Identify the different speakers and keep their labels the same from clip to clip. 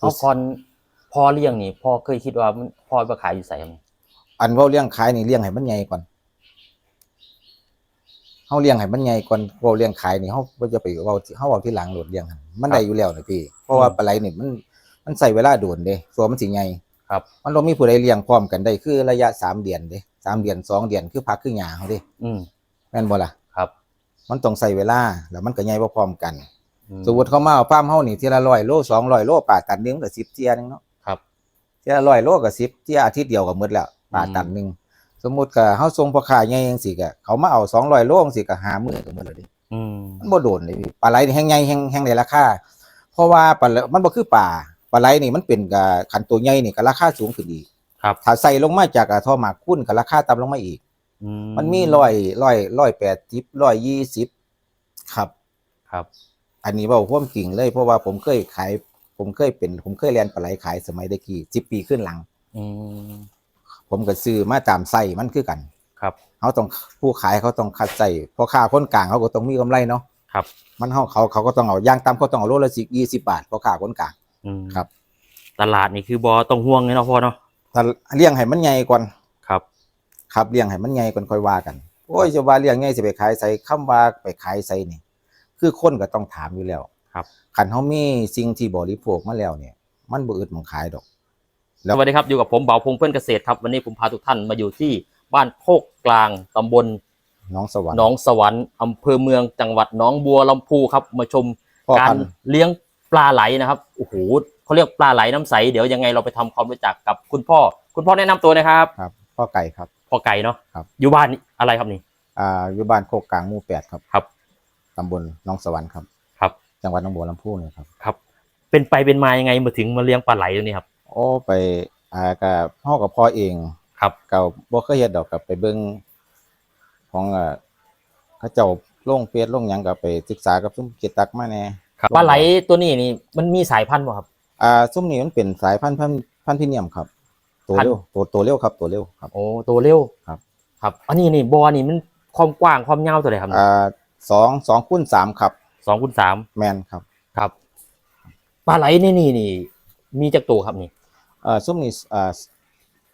Speaker 1: เอาก่อนพ่อเลี้ยงนี่พ่อเคยคิดว่ามันพ่อไปขายอยู่ไสครับ
Speaker 2: อันเว้าเลี้ยงขายนี่เลี้ยงให้มันใหญ่ก่อนเฮาเลี้ยงให้มันใหญ่ก่อนเว้าเลี้ยงขายนี่เฮาบ่จะไปเว้าที่เฮาเว้าที่หลังโหลดเลี้ยงหั่นมันได้อยู่แล้วนะพี่ เพราะว่าปลาไหลนี่มันมันใช้เวลาโดนเด้ส่วนมันสิใหญ่
Speaker 1: ครับ
Speaker 2: มันบ่มีผู้ใดเลี้ยงพร้อมกันได้คือระยะสามเดือนเด้สามเดือนสองเดือนคือพักคือหญ้าเฮาเด้
Speaker 1: อืม
Speaker 2: แม่นบ่ล่ะ
Speaker 1: ครับ
Speaker 2: มันต้องใช้เวลาแล้วมันก็ใหญ่บ่พร้อมกัน
Speaker 1: อืม
Speaker 2: สมมุติเขามาเอาฟาร์มเฮานี่ทีละ100โล200โลปลาตันหนึงก็10เที่ยหนึงเนาะ
Speaker 1: ครับ
Speaker 2: ทีละ100โลก็10เที่ยอาทิตย์เดียวก็หมดแล้วปลาตันหนึงสมมุติก็เฮาส่งพ่อค้าใหญ่จังซี่ก็เขามาเอา200โลจังซี่ก็5มื้อก็หมดแล้วเดิ
Speaker 1: อืม
Speaker 2: มันบ่โดนเลยพี่ปลาไหลนี่แห้งใหญ่แห้งแห้งได้ราคาเพราะว่าปลาไหลมันบ่คือปลาปลาไหลนี่มันเป็นกับคันตัวใหญ่นี่ก็ราคาสูงขึ้นอีก
Speaker 1: ครับ
Speaker 2: ถ้าใส่ลงมาจากอ่าท่อหมากคุ้นก็ราคาต่ำลงมาอีก
Speaker 1: อื
Speaker 2: มันมีร้อยร้อยร้อยแปดสิบร้อยยี่สิบครับ
Speaker 1: ครับ
Speaker 2: อันนี้เว่าความจริงเลยเพราะว่าผมเคยขาย ผมเคยเป็น ผมเคยเรียนปลาไหลขายสมัยตะกี้สิบปีขึ้นหลัง
Speaker 1: อืม
Speaker 2: ผมก็ซื้อมาตามไส้มันคือกัน
Speaker 1: ครับ
Speaker 2: เขาต้องผู้ขายเขาต้องคัดใส่พอค่าคนกลางเขาก็ต้องมีกำไรเนาะ
Speaker 1: ครับ
Speaker 2: มันเขาเขาเขาก็ต้องเอาย่างตามเขาต้องเอาโลละสิยี่สิบบาทพอค่าคนกลาง
Speaker 1: อืม
Speaker 2: ครับ
Speaker 1: ตลาดนี่คือบอต้องห่วงเลยเนาะพ่อเนาะ
Speaker 2: ถ้าเลี้ยงให้มันใหญ่ก่อน
Speaker 1: ครับ
Speaker 2: ครับเลี้ยงให้มันใหญ่ก่อนค่อยว่ากันโอ้ยจะว่าเลี้ยงใหญ่สิไปขายใส่คำว่าไปขายใส่นี่ คือคนก็ต้องถามอยู่แล้ว
Speaker 1: ครับ
Speaker 2: คันเฮามีสิ่งที่บริโภคมาแล้วเนี่ย มันบ่อึดหมองขายดอกแล้ว
Speaker 1: สวัสดีครับอยู่กับผมเบาพงเพื่อนเกษตรครับ วันนี้ผมพาทุกท่านมาอยู่ที่บ้านโคกกลางตำบล
Speaker 2: น้องสวรรค์
Speaker 1: หนองสวรรค์อำเภอเมืองจังหวัดหนองบัวลำพูครับ มาชม
Speaker 2: พ่อ
Speaker 1: การ
Speaker 2: พันธุ์
Speaker 1: เลี้ยงปลาไหลนะครับโอ้โหเขาเรียกปลาไหลน้ำใสเดี๋ยวยังไงเราไปทำความรู้จักกับคุณพ่อ คุณพ่อแนะนำตัวนะครับ
Speaker 2: ครับพ่อไก่ครับ
Speaker 1: พ่อไก่เนาะ
Speaker 2: ครับ
Speaker 1: อยู่บ้านอะไรครับนี่
Speaker 2: อ่าอยู่บ้านโคกกลางหมู่แปดครับ
Speaker 1: ครับ
Speaker 2: ตำบลน้องสวรรค์ครับ
Speaker 1: ครับ
Speaker 2: จังหวัดหนองบัวลำพูเนี่ยครับ
Speaker 1: ครับ เป็นไปเป็นมายังไงมาถึงมาเลี้ยงปลาไหลตัวนี้ครับ
Speaker 2: โอ้ไปอ่ากับพ่อกับพ่อเอง
Speaker 1: ครับ
Speaker 2: ก็บ่เคยเฮ็ดดอกกับไปเบิ่งของอ่าเขาเจ้าลงเฟซลงหยังก็ไปศึกษากับซุมเกยรติตักมาแหน่
Speaker 1: ปลาไหลตัวนี้นี่มันมีสายพันธุ์บ่ครับ
Speaker 2: อ่าซุมนี้มันเป็นสายพันธุ์พันธุ์พันธุ์พิเนียมครับ ตัว
Speaker 1: พันธุ์
Speaker 2: เร็วตัวตัวเร็วครับตัวเร็วครับ
Speaker 1: โอ้ตัวเร็ว
Speaker 2: ครับ
Speaker 1: ครับ อันนี้นี่บอนี่มันความกว้างความยาวตัวไหนครับ
Speaker 2: อ่า สองสองคูณสามครับ
Speaker 1: สองคูณสาม
Speaker 2: แมนครับ
Speaker 1: ครับปลาไหลนี่นี่นี่ มีจักตัวครับนี่
Speaker 2: เอ่อซุ้มนี้อ่า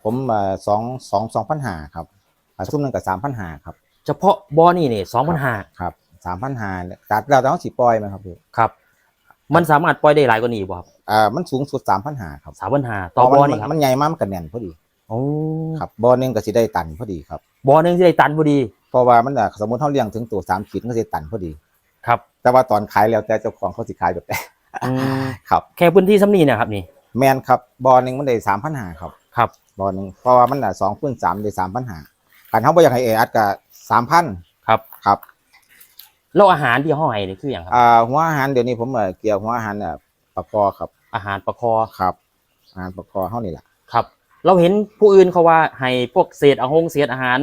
Speaker 2: ผมอ่าสองสองสองพันหาครับอ่าซุ้มหนึงกับสามพันหาครับ
Speaker 1: เฉพาะบอนี่นี่สองพันห้า
Speaker 2: ครับสามพันหาตัดเราต้องสีปล่อยไหมครับพี่
Speaker 1: ครับ มันสามารถปล่อยได้หลายกว่านี้บ่ครับ
Speaker 2: อ่ามันสูงสุดสามพันหาครับ
Speaker 1: สามพันห้าต่อบอ
Speaker 2: เพราะมั
Speaker 1: นี่ครับ
Speaker 2: มันใหญ่มากมันก็แน่นพอดี
Speaker 1: โอ้
Speaker 2: ครับบอหนึงก็สิได้ตันพอดีครับ
Speaker 1: บอหนึงที่ได้ตันพอดี
Speaker 2: เพ ราะว่ามันอะสมมติเขาเลี้ยงถึงตัวสามขีดมันก็สิตันพอดี
Speaker 1: ครับ
Speaker 2: แต่ว่าตอนขายแล้วแต่เจ้าของเขาสิขายแบบ
Speaker 1: อืม
Speaker 2: ครับ
Speaker 1: แค่พื้นที่ซ้ำนี่นะครับนี่
Speaker 2: แมนครับบอหนึงมันได้สามพันหาครับ
Speaker 1: ครับ
Speaker 2: บอหนึงเพราะว่ามันอะสองคูณสามได้สามพันหาการเขาบ่อยากให้เออัดกับสามพัน
Speaker 1: ครับ
Speaker 2: ครับ
Speaker 1: แล้วอาหารที่ห้อยนี่คืออย่างครับ
Speaker 2: อ่าหัวอาหารเดี๋ยวนี้ผมเอ่อเกี่ยวหัวอาหารอะปลาคอครับ
Speaker 1: อาหารปลาคอ
Speaker 2: ครับอาหารปลาคอเท่านี้แหละ
Speaker 1: ครับ เราเห็นผู้อื่นเขาว่าให้พวกเศษอาหงเศษอาหาร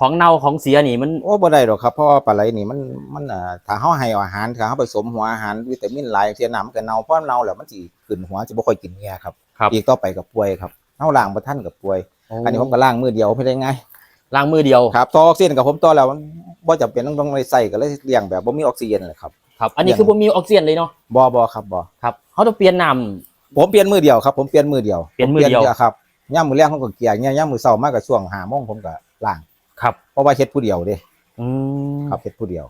Speaker 1: ของเน่าของเสียนี่มัน
Speaker 2: โอ้บ่ได้หรอกครับเพราะว่าปลาไหลนี่มันมันอ่าถ้าเฮาให้อาหารถ้าเฮาผสมหัวอาหารวิตามินหลายเทียน้ำมันก็เน่าเพราะเน่าแล้วมันสิขึ้นหัวจะบ่ค่อยกินเงียครับ
Speaker 1: ครับ
Speaker 2: อีกต่อไปก็ป่วยครับเฮาล้างบ่ทันก็ป่วย อันนี้ผมก็ล้างมือเดียวไม่ได้ไง
Speaker 1: ล้างมือเดียว
Speaker 2: ครับต่อออกซิเจนกับผมต่อแล้วมันบ่จำเป็นต้องต้องไปใส่ก็เลยเลี้ยงแบบบ่มีออกซิเจนเลยครับ
Speaker 1: ครับอันนี้คือบ่มีออกซิเจนเลยเนาะ
Speaker 2: บ่บ่ครับบ่
Speaker 1: ครับเขาต้องเปลี่ยนน้
Speaker 2: ผมเปลี่ยนมือเดียวครับผมเปลี่ยนมือเดียว
Speaker 1: เปลี่ยนมือเดียว
Speaker 2: ผมครับย่ามมื้อแรกผมก็เกลี่ยย่ามมื้อเช้ามาก็ช่วง5โมงผมก็ล้างำ
Speaker 1: ครับ
Speaker 2: เพราะว่าเฮ็ดผู้เดียวเด้
Speaker 1: อืม
Speaker 2: ครับเฮ็ดผู้เดียว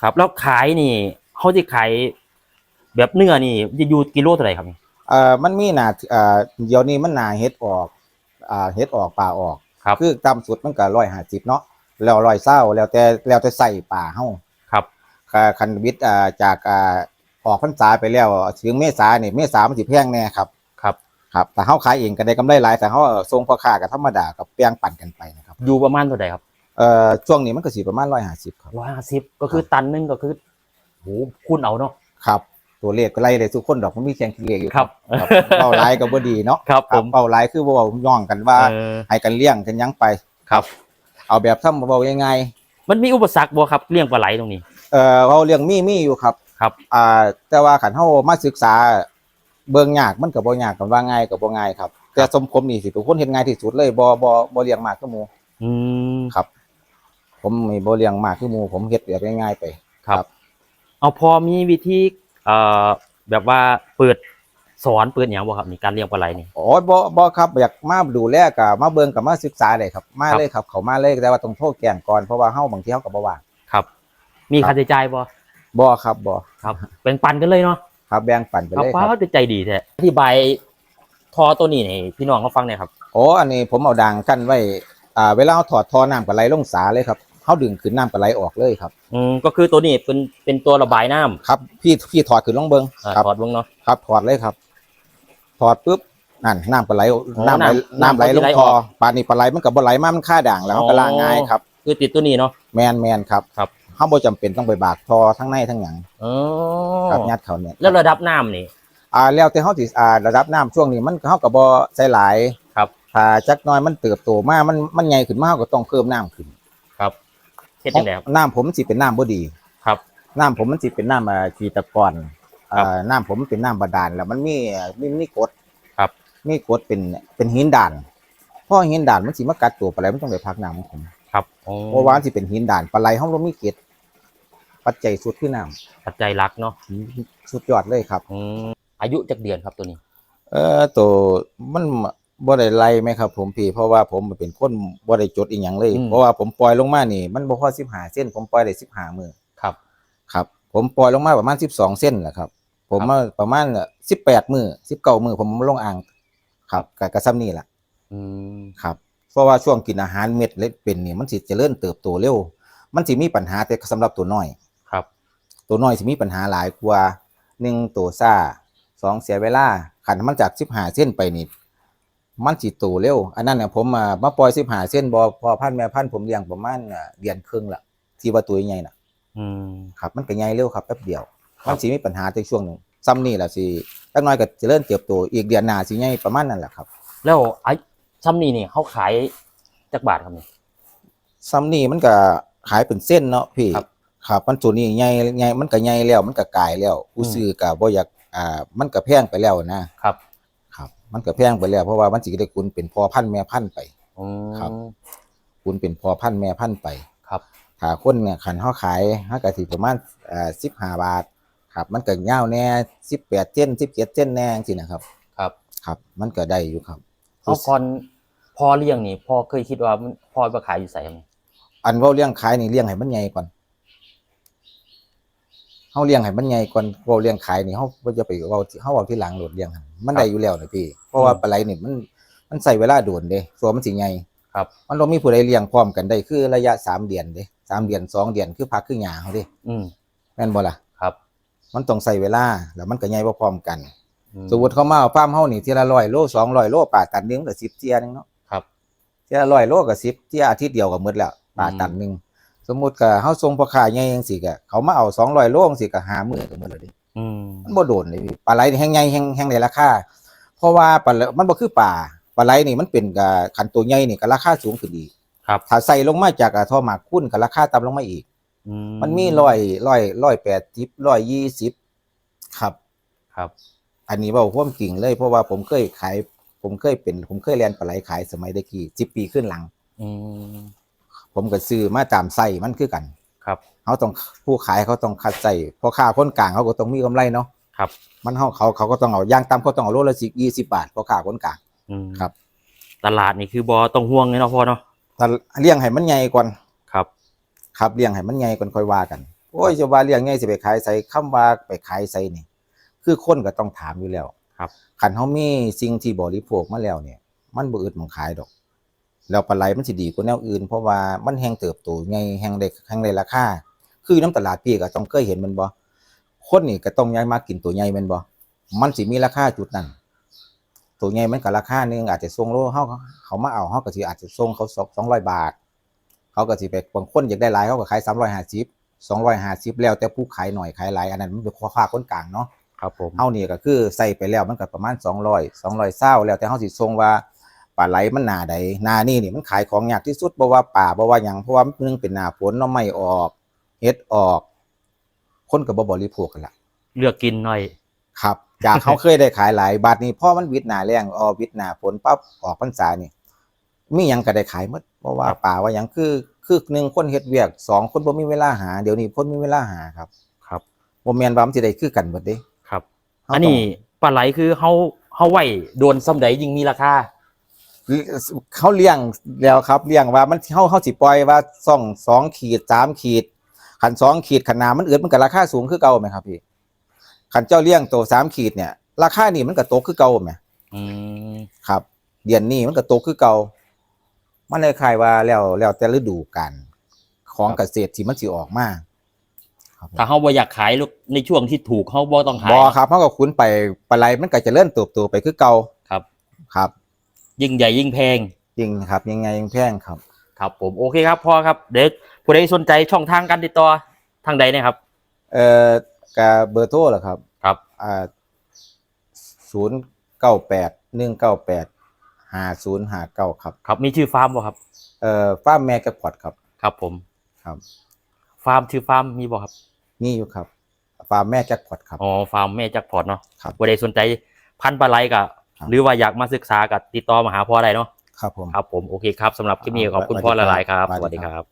Speaker 1: ครับ แล้วขายนี่เขาจะขายแบบเนื้อนี่จะอยู่กิโลเท่าไหร่ครับนี่
Speaker 2: เอ่อมันมีหน้าเอ่อเดี๋ยวนี้มันหน้าเฮ็ดออกอ่าเฮ็ดออกปลาออก
Speaker 1: ครับ
Speaker 2: คือต่ำสุดมันก็150เนาะแล้ว120แล้วแต่แล้วแต่ใส่ปลาเฮา
Speaker 1: ครับ
Speaker 2: ค่ะคันวิทย์อ่าจากอ่าออกพรรษาไปแล้วถึงเมษาเนี่ยเมษามันสิแพงแน่ครับ
Speaker 1: ครับ
Speaker 2: ครับแต่เฮาขายเองก็ได้กำไรหลายแต่เฮาส่งพ่อค้าก็ธรรมดากับแป้งปั่นกันไปนะครับ
Speaker 1: อยู่ประมาณเท่าไหร่ครับ
Speaker 2: เอ่อช่วงนี้มันก็สิประมาณ150ครับ
Speaker 1: ร้อยห้าสิบก็คือตันหนึงก็คือโหคูณเอาเนาะ
Speaker 2: ครับ ตัวเลขก็ไล่ได้ทุกคนดอกมันมีแข่งคิดเลขอยู่
Speaker 1: ครับ
Speaker 2: ครับเป้าหลายก็บ่ดีเนาะ
Speaker 1: ครับผม
Speaker 2: เป้าหลายคือบ่เว้าย่องกันว่า
Speaker 1: เออ
Speaker 2: ให้กันเลี้ยงกันหยังไป
Speaker 1: ครับ
Speaker 2: เอาแบบทำเบาๆง่าย
Speaker 1: มันมีอุปสรรคบ่ครับเลี้ยงปลาไหลตรงนี้
Speaker 2: ๆเอ่อเว้าเรื่องมีมีอยู่ครับ
Speaker 1: ครับ
Speaker 2: อ่าแต่ว่าคันเฮามาศึกษาเบิ่งยากมันก็บ่ยากกันว่าง่ายก็บ่ง่ายครับแต่สมผมนี่สิเป็นคนเฮ็ดง่ายที่สุดเลยบ่บ่บ่เลี้ยงมากคือหมู่
Speaker 1: อืม
Speaker 2: ครับ ผมมีบ่เลี้ยงมากคือหมู่ผมเฮ็ดแบบง่ายๆไป
Speaker 1: ครับ เอาพอมีวิธีเอ่อแบบว่าเปิดสอนเปิดอย่างบ่ครับนี่การเลี้ยงปลาไหลนี่
Speaker 2: อ๋อบ่บ่ครับอยากมาดูแลกับมาเบิ่งกับมาศึกษาได้ครับ มา
Speaker 1: ครับ
Speaker 2: เลยครับ เขามาเลยแต่ว่าต้องโทรแจ้งก่อนเพราะว่าเฮาบางทีเฮาก็บ่ว่าง
Speaker 1: ครับ มี
Speaker 2: ครับ
Speaker 1: ค่าใช้จ่ายบ่
Speaker 2: บ่ครับบ่
Speaker 1: ครับเป็นปันกันเลยเนาะ
Speaker 2: ครับแบ่งปันไป
Speaker 1: ครับ
Speaker 2: เลยค
Speaker 1: ป้า
Speaker 2: รับ
Speaker 1: ก็ใจดีแท้อธิบายทอตัวนี้ให้พี่น้องเขาฟังหน่อยครับ
Speaker 2: อ๋ออันนี้ผมเอาดังกั้นไว้อ่าเวลาเฮาถอดท่อน้ำก็ไหลลงสาเลยครับ เฮาดึงขึ้นน้ำก็ไหลออกเลยครับ
Speaker 1: อืมก็คือตัวนี้เป็นเป็นตัวระบายน้ำ
Speaker 2: ครับพี่พี่ถอดขึ้นลงเบิ่ง
Speaker 1: อ่า
Speaker 2: ครับ
Speaker 1: ถอดลงเนาะ
Speaker 2: ครับถอดเลยครับ ถอดปุ๊บนั่นน้ำก็ไหลน้ำไหล
Speaker 1: น้ำ
Speaker 2: น้ำไหลลง
Speaker 1: ไหล
Speaker 2: ค
Speaker 1: อ
Speaker 2: อ
Speaker 1: อก
Speaker 2: ปานนี้ปลาไหลมันก็บ่ไหลมามันค่าด่างแล้วมันก็ล้างง่ายครับ
Speaker 1: คือติดตัวนี้เนาะ
Speaker 2: แมนแมนครับ
Speaker 1: ครับ
Speaker 2: เฮาบ่จำเป็นต้องไปบากทอทั้งในทั้งหยัง
Speaker 1: อ๋อ
Speaker 2: ครับยัดเขาเนี่ย
Speaker 1: แล้วระดับน้ำนี่
Speaker 2: อ่าแล้วแต่เฮาสิอ่าระดับน้ำช่วงนี้มันเฮาก็บ่ใส่หลาย
Speaker 1: ครับ
Speaker 2: ถ้าจักหน้อยมันเติบโตมามันมันใหญ่ขึ้นมาเฮาก็ต้องเพิ่มน้ำขึ้น
Speaker 1: ครับ เฮ็ดจังไดครับ
Speaker 2: น้ำผมมันสิเป็นน้ำบ่ดี
Speaker 1: ครับ
Speaker 2: น้ำผมมันสิเป็นน้ำอ่าขีตะกอน
Speaker 1: ครับ
Speaker 2: อ่าน้ำผมมันเป็นน้ำบาดาลแล้วมันมีมีมีกรด
Speaker 1: ครับ
Speaker 2: มีกรดเป็นเป็นหินด่านเพราะหินด่านมันสิมากัดตัวปลาไหลมันต้องไปพักน้ำของผม
Speaker 1: ครับอ๋อ
Speaker 2: เพราะว่ามันสิเป็นหินด่านปลาไหลเฮาบ่มีเกล็ดปัจจัยสุดคือน้ำ
Speaker 1: ปัจจัยหลักเนาะ
Speaker 2: สุดยอดเลยครับ
Speaker 1: อืมอายุจักเดือนครับตัวนี้
Speaker 2: เออตัวมัน บ่ได้ไล่ไหมครับ ผมพี่เพราะว่าผมเป็นคนบ่ได้จดอีหยังเลย
Speaker 1: อืม
Speaker 2: เพราะว่าผมปล่อยลงมานี่ มันบ่พอ15เส้น ผมปล่อยได้15มื้อ
Speaker 1: ครับ
Speaker 2: ครับ ผมปล่อยลงมาประมาณ12เส้นแหละครับ ผม
Speaker 1: ครับ
Speaker 2: มาประมาณ18มื้อ19มื้อผมลงอ่าง ครับก็ก็ซ้ำนี่ล่ะ
Speaker 1: อืม
Speaker 2: ครับเพราะว่าช่วงกินอาหารเม็ดเล็กเป็นนี่มันสิเจริญเติบโตเร็ว มันสิมีปัญหาแต่สำหรับตัวน้อย
Speaker 1: ครับ
Speaker 2: ตัวน้อยสิมีปัญหาหลายกว่าหนึ่งตัวซ่าสองเสียเวลาขันมันจากสิบหาเส้นไปนี่ มันสิโตเร็ว อันนั้นเนี่ยผมมามาปล่อยสิบหาเส้นบอพอพันแม่พันผมเลี้ยงประมาณอ่าเดือนครึ่งละที่ว่าตัวใหญ่น่ะ
Speaker 1: อืม
Speaker 2: ครับ มันก็ใหญ่เร็วครับแป๊บเดียว
Speaker 1: ครับ
Speaker 2: มันสิมีปัญหาในช่วงหนึ่งซ้ำนี่แหละสิตั้งน้อยก็เจะเริ่เติบโตอีกเดือนหน้าสิใหญ่ประมาณนั้นแหละครับ
Speaker 1: แล้วไอ้ซ้ำนี่นี่เขาขายจักบาทครับนี่
Speaker 2: ซ้ำนี่มันก็ขายเป็นเส้นเนาะพี่
Speaker 1: ครับ
Speaker 2: ครับมันตัวนี้ใหญ่ใหญ่มันก็ใหญ่แล้วมันก็กลายแล้วผู้
Speaker 1: อืม
Speaker 2: ซื้อก็บ่อยากอ่ามันก็แพงไปแล้วนะ
Speaker 1: ครับ
Speaker 2: ครับ มันก็แพงไปแล้วเพราะว่ามันสิได้คุณเป็นพอพันธุ์แม่พันธุ์ไป
Speaker 1: อืม
Speaker 2: ครับ คุณเป็นพอพันธุ์แม่พันธุ์ไป
Speaker 1: ครับ
Speaker 2: ถ้าคนเนี่ยขันเฮาขายเฮาก็สิประมาณเอ่อ15บาท ครับ มันก็ยาวแน่18เส้น17เส้นแน่จังซี่นะครับ
Speaker 1: ครับ
Speaker 2: ครับ มันก็ได้อยู่ครับ
Speaker 1: เอาก่อนพอเลี้ยงนี่พอเคยคิดว่ามันพอไปขายอยู่ใส่ไหม
Speaker 2: อันเว้าเลี้ยงขายนี่เลี้ยงให้มันใหญ่ก่อน เฮาเลี้ยงให้มันใหญ่ก่อนเว้าเลี้ยงขายนี่เฮาบ่จะไปเว้าเฮาเว้าที่หลังโลดเลี้ยงหั่นมันได้อยู่แล้วนะพี่เพราะว่าปลาไหลนี่มันมันใช้เวลาโดนเด้ส่วนมันสิใหญ่
Speaker 1: ครับ
Speaker 2: มันต้องมีผู้ใดเลี้ยงพร้อมกันได้คือระยะสามเดือนเด้สามเดือนสองเดือนคือพักคือหยาเขาเด้
Speaker 1: อืม
Speaker 2: แม่นบ่ล่ะ
Speaker 1: ครับ
Speaker 2: มันต้องใส่เวลาแล้วมันก็ใหญ่บ่พร้อมกัน
Speaker 1: อื
Speaker 2: สมมุติเขามาเอาฟาร์มเฮานี่ทีละ100โล200โลป่าตันหนึงก็10เที่ยหนึงเนาะ
Speaker 1: ครับ
Speaker 2: ทีละ100โลก็10เที่ยอาทิตย์เดียวก็หมดแล้วป่าตันหนึง สมมุติก็เฮาส่งพ่อค้าใหญ่จังซี่ก็เขามาเอา200โลจังซี่ก็5มื้อก็หมดแล้วเด้
Speaker 1: อืม
Speaker 2: มันบ่โดนเลยพี่ปลาไหลนี่แห้งใหญ่แห้งแห้งได้ราคาเพราะว่าปลาไหลมันบ่คือปลาปลาไหลนี่มันเป็นกับคันตัวใหญ่นี่ก็ราคาสูงขึ้นอีก
Speaker 1: ครับ
Speaker 2: ถ้าใส่ลงมาจากอ่าท่อหมากคุ้นก็ราคาต่ำลงมาอีก
Speaker 1: อื
Speaker 2: มันมีร้อยร้อยร้อยแปดสิบร้อยยี่สิบครับ
Speaker 1: ครับ
Speaker 2: อันนี้เว่าความจริงเลยเพราะว่าผมเคยขาย ผมเคยเป็น ผมเคยเรียนปลาไหลขายสมัยตะกี้สิบปีขึ้นหลัง
Speaker 1: อืม
Speaker 2: ผมก็ซื้อมาตามไส้มันคือกัน
Speaker 1: ครับ
Speaker 2: เขาต้องผู้ขายเขาต้องคัดใส่พอค่าคนกลางเขาก็ต้องมีกำไรเนาะ
Speaker 1: ครับ
Speaker 2: มันเขาเขาเขาก็ต้องเอาย่างตามเขาต้องเอาโลละสิยี่สิบบาทพอค่าคนกลาง
Speaker 1: อืม
Speaker 2: ครับ
Speaker 1: ตลาดนี่คือบอต้องห่วงเลยเนาะพ่อเนาะ
Speaker 2: แต่เลี้ยงให้มันใหญ่ก่อน
Speaker 1: ครับ
Speaker 2: ครับเลี้ยงให้มันใหญ่ก่อนค่อยว่ากันโอ้ยจะว่าเลี้ยงใหญ่สิไปขายใส่คำว่าไปขายใส่นี่ คือคนก็ต้องถามอยู่แล้ว
Speaker 1: ครับ
Speaker 2: คันเฮามีสิ่งที่บริโภคมาแล้วเนี่ย มันบ่อึดหมองขายดอก แล้วปลาไหลมันสิดีกว่าแนวอื่น เพราะว่ามันแฮงเติบโตใหญ่แฮงได้แฮงได้ราคาคือน้ำตลาดพี่ก็ต้องเคยเห็นมันบ่คนนี่ก็ต้องย้ายมากินตัวใหญ่แม่นบ่มันสิมีราคาจุดนั้นตัวใหญ่มันก็ราคาหนึงอาจจะส่งโลเฮาเขามาเอาเฮาก็สิอาจจะส่งเขา200บาท เขาก็สิไปบางคนอยากได้หลายเขาก็ขาย350 250แล้วแต่ผู้ขายหน่อยขายหลายอันนั้นมันเป็นข้อค่าคนกลางเนาะ
Speaker 1: ครับผม
Speaker 2: เฮานี่ก็คือใส่ไปแล้วมันก็ประมาณ200 200เศร้าแล้วแต่เฮาสิส่งว่า ปลาไหลมันหนาใดหนานี่นี่มันขายของยากที่สุดบ่ว่าป่าบ่ว่าหยังเพราะว่ามันนึงเป็นหน้าฝนเนาะไม่ออกเฮ็ดออก คนก็บ่บริโภคกันละ
Speaker 1: เลือกกินหน่อย
Speaker 2: ครับ จากเขาเคยได้ขายหลายบาทนี้พอมันวิทย์หน้าแรงออวิทย์หน้าฝนปั๊บออกพรรษานี่มีหยังก็ได้ขายหมดเพราะว่า
Speaker 1: ครับ
Speaker 2: ป่าว่าหยังคือคือหนึ่งคนเฮ็ดเวียกสองคนบ่มีเวลาหาเดี๋ยวนี้คนมีเวลาหาครับ
Speaker 1: ครับ
Speaker 2: บ่แม่นว่ามันสิได้คือกันเบิดเด้
Speaker 1: ครับ
Speaker 2: เฮา
Speaker 1: อัน
Speaker 2: ต้ง
Speaker 1: นี้ปลาไหลคือเฮาเฮาไหวโดนซ้ำใดยิ่งมีราคา
Speaker 2: เขาเลี้ยงแล้วครับเลี้ยงว่ามันเฮาเฮาสิปล่อยว่าซ่องสองขีดสามขีดขันสองขีดขนาดมันเอืดมันก็ราคาสูงคือเก่าไหมครับพี่ขันเจ้าเลี้ยงตัวสามขีดเนี่ย ราคานี่มันก็ตกคือเก่าไหม
Speaker 1: อืม
Speaker 2: ครับ เดือนนี้มันก็ตกคือเก่ามันเลยคล้ายว่าแล้วแล้วแต่ฤดูกาลของเกษตรที่มันสิออกมาครับผม
Speaker 1: ถ้าเฮาบ่อยากขายลูกในช่วงที่ถูกเฮาบ่ต้องขาย
Speaker 2: บอครับเขาก็คุ้นไปปลาไหลมันก็เจะเลื่อนเติบโตไปคือเก่า
Speaker 1: ครับ
Speaker 2: ครับ
Speaker 1: ยิ่งใหญ่ยิ่งแพง
Speaker 2: ยิงครับ ยังไงยังแพงครับ
Speaker 1: ครับผมโอเคครับพ่อครับเด็กผู้ใดสนใจช่องทางการติดต่อทางใดเนะครับ
Speaker 2: เอ่อกับเบอร์โทรเหรอครับ
Speaker 1: ครับ
Speaker 2: อ่าศูนย์เก้าแปดหนึ่งเก้าแปดห้าศูนย์ห้าเก้าครับ
Speaker 1: ครับมีชื่อฟาร์มบ่ครับ
Speaker 2: เอ่อฟาร์มแม่กระพอดครับ
Speaker 1: ครับผม
Speaker 2: ครับ
Speaker 1: ฟาร์มชื่อฟาร์มมีบ่ครับ
Speaker 2: นี่อยู่ครับ ฟาร์มแม่แจ็คพอตครับ
Speaker 1: อ๋อฟาร์มแม่จักรพอร์ตเนาะ
Speaker 2: ครับ
Speaker 1: ผู้ใดสนใจพันธุ์ปลาไหลก็
Speaker 2: ครับ
Speaker 1: หรือว่าอยากมาศึกษากับติดต่อมาหาพ่อได้เนาะ
Speaker 2: ครับผม
Speaker 1: ครับผมโอเคครับสำหรับคลิปนี้ขอบคุณพ่อหลายๆครับ
Speaker 2: สวัสดีครับ
Speaker 1: สวัสดีครับ